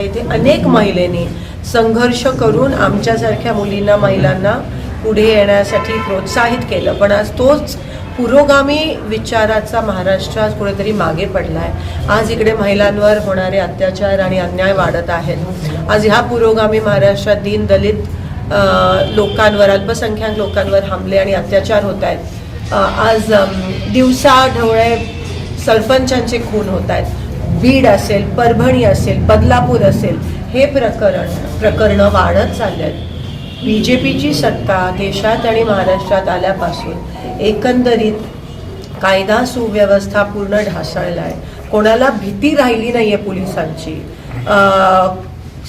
येथे अनेक महिलेने संघर्ष करून आमच्यासारख्या मुलींना महिलांना पुढे येण्यासाठी प्रोत्साहित केलं. पण आज तोच पुरोगामी विचाराचा महाराष्ट्र आज कुठेतरी मागे पडला आहे आज इकडे महिलांवर होणारे अत्याचार आणि अन्याय वाढत आहेत. आज ह्या पुरोगामी महाराष्ट्रात दीन दलित लोकांवर अल्पसंख्याक लोकांवर हमले आणि अत्याचार होत आहेत. आज दिवसा ढवळे सरपंचांचे खून होत आहेत. बीड असेल परभणी असेल बदलापूर असेल हे प्रकरण प्रकरणं वाढत चालले आहेत बी जे पीची सत्ता देशात आणि महाराष्ट्रात आल्यापासून एकंदरीत कायदा सुव्यवस्था पूर्ण ढासळला आहे कोणाला भीती राहिली नाही आहे पोलिसांची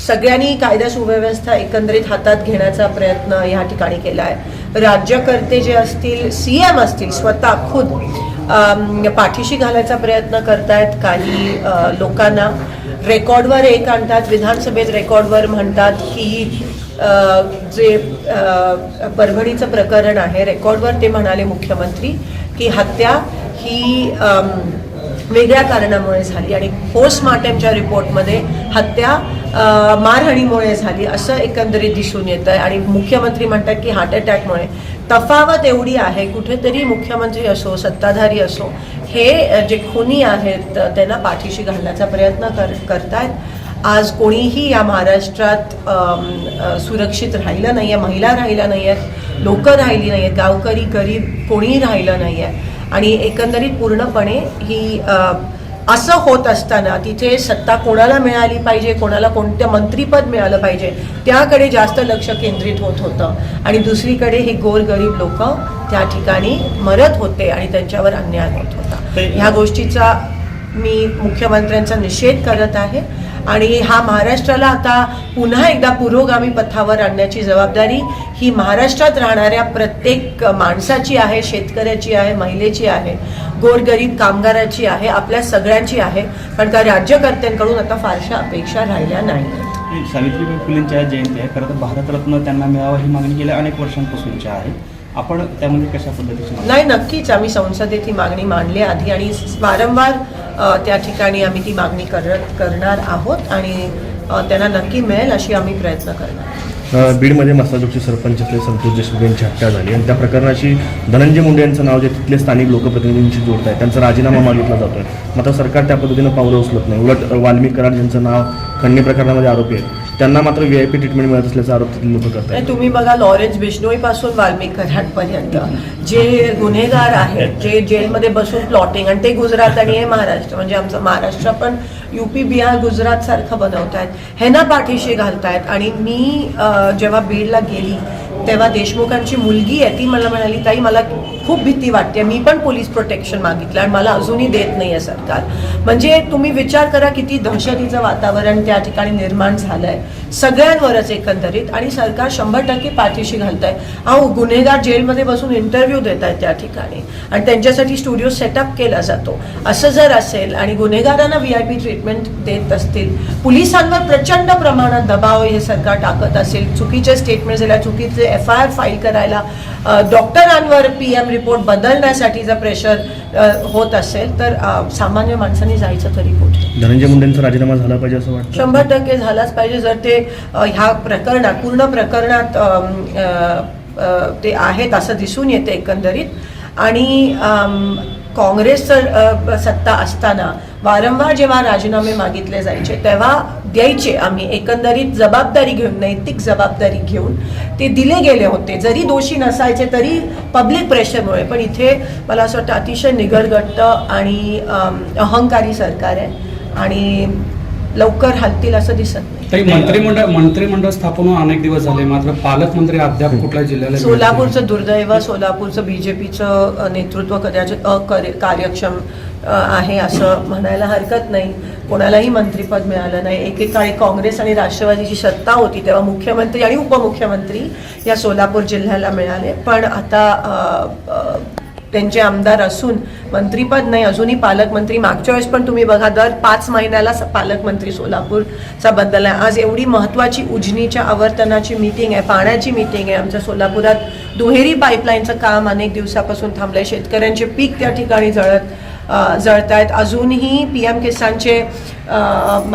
सगळ्यांनी कायदा सुव्यवस्था एकंदरीत हातात घेण्याचा प्रयत्न या ठिकाणी केला आहे राज्यकर्ते जे असतील सी एम असतील स्वतः खुद पाठीशी घालायचा प्रयत्न करतायत काही लोकांना. रेकॉर्डवर एक आणतात विधानसभेत रेकॉर्डवर म्हणतात की जे परभणीचं प्रकरण आहे रेकॉर्डवर ते म्हणाले मुख्यमंत्री की हत्या ही वेगळ्या कारणामुळे झाली आणि पोस्टमार्टमच्या रिपोर्टमध्ये हत्या मारहाणीमुळे झाली असं एकंदरीत दिसून येतं आहे आणि मुख्यमंत्री म्हणतात की हार्ट अटॅकमुळे. तफावत एवढी आहे कुठेतरी मुख्यमंत्री असो सत्ताधारी असो हे जे खुनी आहेत त्यांना पाठीशी घालण्याचा प्रयत्न कर करतायत. आज कोणीही या महाराष्ट्रात सुरक्षित राहिलं नाही आहे महिला राहिल्या नाही आहेत लोकं राहिली नाही आहेत गावकरी गरीब कोणीही राहिलं नाही आहे आणि एकंदरीत पूर्णपणे ही असं होत असताना तिथे सत्ता कोणाला मिळाली पाहिजे कोणाला कोणतं मंत्रीपद मिळालं पाहिजे त्याकडे जास्त लक्ष केंद्रित होत होतं. आणि दुसरीकडे हे गोरगरीब लोक त्या ठिकाणी मरत होते आणि त्यांच्यावर अन्याय होत होता. ह्या गोष्टीचा मी मुख्यमंत्र्यांचा निषेध करत आहे. आणि हा महाराष्ट्राला आता पुन्हा एकदा पुरोगामी पथावर आणण्याची जबाबदारी ही महाराष्ट्रात राहणाऱ्या प्रत्येक माणसाची आहे शेतकऱ्याची आहे महिलेची आहे गोरगरीब कामगाराची आहे आपल्या सगळ्यांची आहे. कारण का राज्यकर्त्यांकडून आता फारशा अपेक्षा राहिल्या नाही. सावित्रीबाई फुलेंची आज जयंती आहे. खरं तर भारतरत्न त्यांना मिळावा ही मागणी गेल्या अनेक वर्षांपासूनची आहे आपण त्यामध्ये कशा पद्धतीची नाही नक्कीच. आम्ही संसदेत ही मागणी मांडली आधी आणि वारंवार त्या ठिकाणी आम्ही ती मागणी करत करणार आहोत आणि त्यांना नक्की मिळेल अशी आम्ही प्रयत्न करणार. बीडमध्ये मसाजोगचे सरपंच असले संतोष देशमुख यांची हत्या झाली आणि त्या प्रकरणाशी धनंजय मुंडे यांचं नाव जे तिथले स्थानिक लोकप्रतिनिधींशी जोडत आहे त्यांचा राजीनामा मागितला जातोय. मात्र सरकार त्या पद्धतीनं पावलं उचलत नाही. उलट वाल्मिक कराड ज्यांचं नाव खंडणी प्रकरणामध्ये आरोपी आहे त्यांना मात्र व्ही आय पी ट्रीटमेंट मिळत असल्याचा आरोप तिथले लोक करत आणि आहेत तुम्ही बघा लॉरेन्स बिश्नोई पासून वाल्मिक कराडपर्यंत जे गुन्हेगार आहेत जे जेलमध्ये बसून प्लॉटिंग आणि ते गुजरात आणि हे महाराष्ट्र म्हणजे आमचं महाराष्ट्र पण युपी बिहार गुजरात सारखं बनवत आहेत ह्यांना पाठीशी घालतायत आणि मी जेव्हा बीडला गेली तेव्हा देशमुखांची मुलगी आहे ती मला म्हणाली ताई मला खूप भीती वाटते. मी पण पोलीस प्रोटेक्शन मागितलं आणि मला अजूनही देत नाही आहे सरकार. म्हणजे तुम्ही विचार करा किती दहशतीचं वातावरण त्या ठिकाणी निर्माण झालंय. सगळ्यांवरच एकंदरीत. आणि सरकार शंभर टक्के पाठीशी घालत आहे अहो गुन्हेगार जेलमध्ये बसून इंटरव्ह्यू देत आहेत त्या ठिकाणी. आणि त्यांच्यासाठी स्टुडिओ सेटअप केला जातो. असं जर असेल आणि गुन्हेगारांना व्ही आय पी ट्रीटमेंट देत असतील पोलिसांवर प्रचंड प्रमाणात दबाव हे सरकार टाकत असेल. चुकीचे स्टेटमेंट दिल्या चुकीचे एफ आय आर फाईल करायला डॉक्टरांवर पी एम रिपोर्ट बदलण्यासाठीचा प्रेशर होत असेल तर सामान्य माणसांनी जायचं तरी कुठे? धनंजय मुंडेंचा राजीनामा झाला पाहिजे असं वाटतं. शंभर टक्के झालाच पाहिजे. जर ते ह्या प्रकरणात पूर्ण प्रकरणात ते आहेत असं दिसून येते एकंदरीत. आणि काँग्रेसचं सत्ता असताना वारंवार जेव्हा राजीनामे मागितले जायचे तेव्हा द्यायचे. आम्ही एकंदरीत जबाबदारी घेऊन नैतिक जबाबदारी घेऊन ते दिले गेले होते. जरी दोषी नसायचे तरी पब्लिक प्रेशरमुळे पण इथे मला असं वाटतं अतिशय निगरगट्ट आणि अहंकारी सरकार आहे. आणि लवकर हलतील असं दिसत नाही. मंत्रिमंडळ मंत्रिमंडळ स्थापन अनेक दिवस झाले. मात्र पालकमंत्री अद्याप कुठल्या जिल्ह्याला. सोलापूरचं दुर्दैव सोलापूरचं बीजेपीचं नेतृत्व कदाचित अकार्यक्षम आहे असं म्हणायला हरकत नाही. कोणालाही मंत्रीपद मिळालं नाही. एकेकाळी काँग्रेस आणि राष्ट्रवादीची सत्ता होती तेव्हा मुख्यमंत्री आणि उपमुख्यमंत्री या सोलापूर जिल्ह्याला मिळाले. पण आता त्यांचे आमदार असून मंत्रीपद नाही. अजूनही पालकमंत्री मागच्या वेळेस पण तुम्ही बघा दर पाच महिन्याला पालकमंत्री सोलापूरचा बदल आहे. आज एवढी महत्त्वाची उजनीच्या आवर्तनाची मीटिंग आहे पाण्याची मीटिंग आहे. आमच्या सोलापुरात दुहेरी पाईपलाईनचं काम अनेक दिवसापासून थांबलं आहे शेतकऱ्यांचे पीक त्या ठिकाणी जळत जळत जळतायत. अजूनही पी एम किसानचे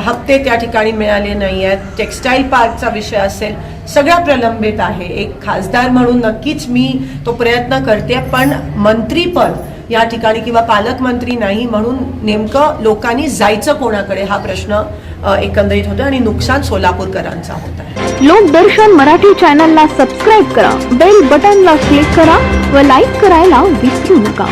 हप्ते त्या ठिकाणी मिळाले नाही आहेत टेक्स्टाईल पार्कचा विषय असेल सगळ्या प्रलंबित आहे. एक खासदार म्हणून नक्कीच मी तो प्रयत्न करते पण मंत्रीपद या ठिकाणी किंवा पालकमंत्री नाही म्हणून नेमकं लोकांनी जायचं कोणाकडे हा प्रश्न एकंदरीत होतो आणि नुकसान सोलापूरकरांचा होत आहे. लोकदर्शन मराठी चॅनलला सबस्क्राईब करा बेल बटनला क्लिक करा व लाईक करायला विसरू नका.